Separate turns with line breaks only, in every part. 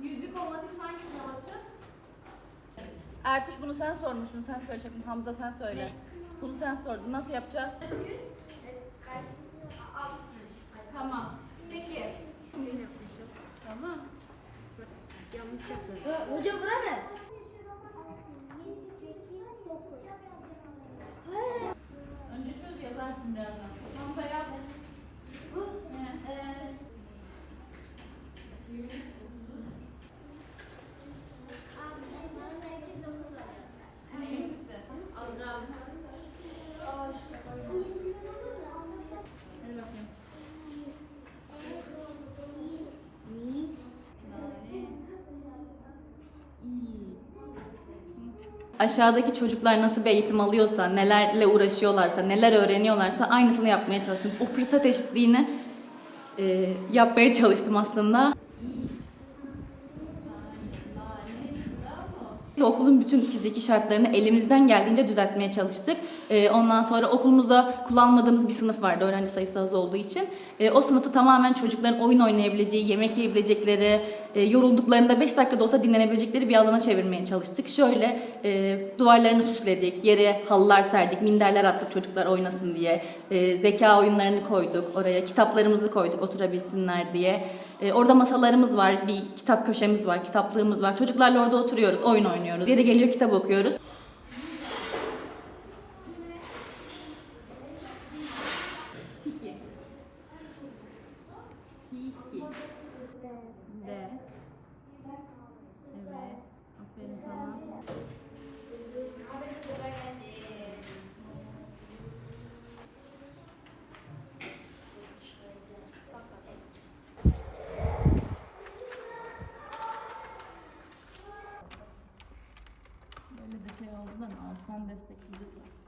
Yüzlük olmadığı için hangisine bakacağız? Ertuş bunu sen sormuştun. Sen söyle Şefim. Hamza sen söyle. Bunu sen sordun. Nasıl yapacağız? Tamam. Peki. Tamam.
Yanlış yapıyorum. Hocam bura ne?
Önce çöz yazarsın birazdan. Aşağıdaki çocuklar nasıl bir eğitim alıyorsa, nelerle uğraşıyorlarsa, neler öğreniyorlarsa aynısını yapmaya çalıştım. O fırsat eşitliğini e, yapmaya çalıştım aslında. Okulun bütün fiziki şartlarını elimizden geldiğince düzeltmeye çalıştık. Ee, ondan sonra okulumuzda kullanmadığımız bir sınıf vardı öğrenci sayısı az olduğu için. Ee, o sınıfı tamamen çocukların oyun oynayabileceği, yemek yiyebilecekleri, e, yorulduklarında 5 dakikada olsa dinlenebilecekleri bir alana çevirmeye çalıştık. Şöyle e, duvarlarını süsledik, yere halılar serdik, minderler attık çocuklar oynasın diye. E, zeka oyunlarını koyduk oraya, kitaplarımızı koyduk oturabilsinler diye. E, orada masalarımız var, bir kitap köşemiz var, kitaplığımız var. Çocuklarla orada oturuyoruz, oyun oynuyoruz. Yeri geliyor kitap okuyoruz. Tiki. D. Evet. Aferin sana. Böyle bir şey oldu da alttan destekleyeceğiz.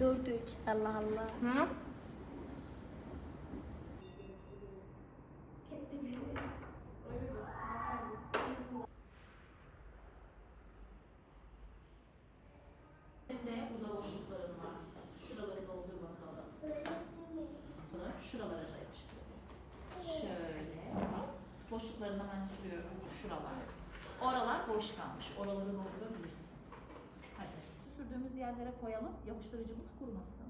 4 3. Allah Allah. Hı?
Burada boşlukların var. Şuraları doldur bakalım. Sonra da yapıştıralım. Şöyle. Boşluklarını hemen sürüyorum. Şuralar. Oralar boş kalmış. Oraları doldurabilirsin. Hadi. Sürdüğümüz yerlere koyalım. Yapıştırıcımız kurumasın.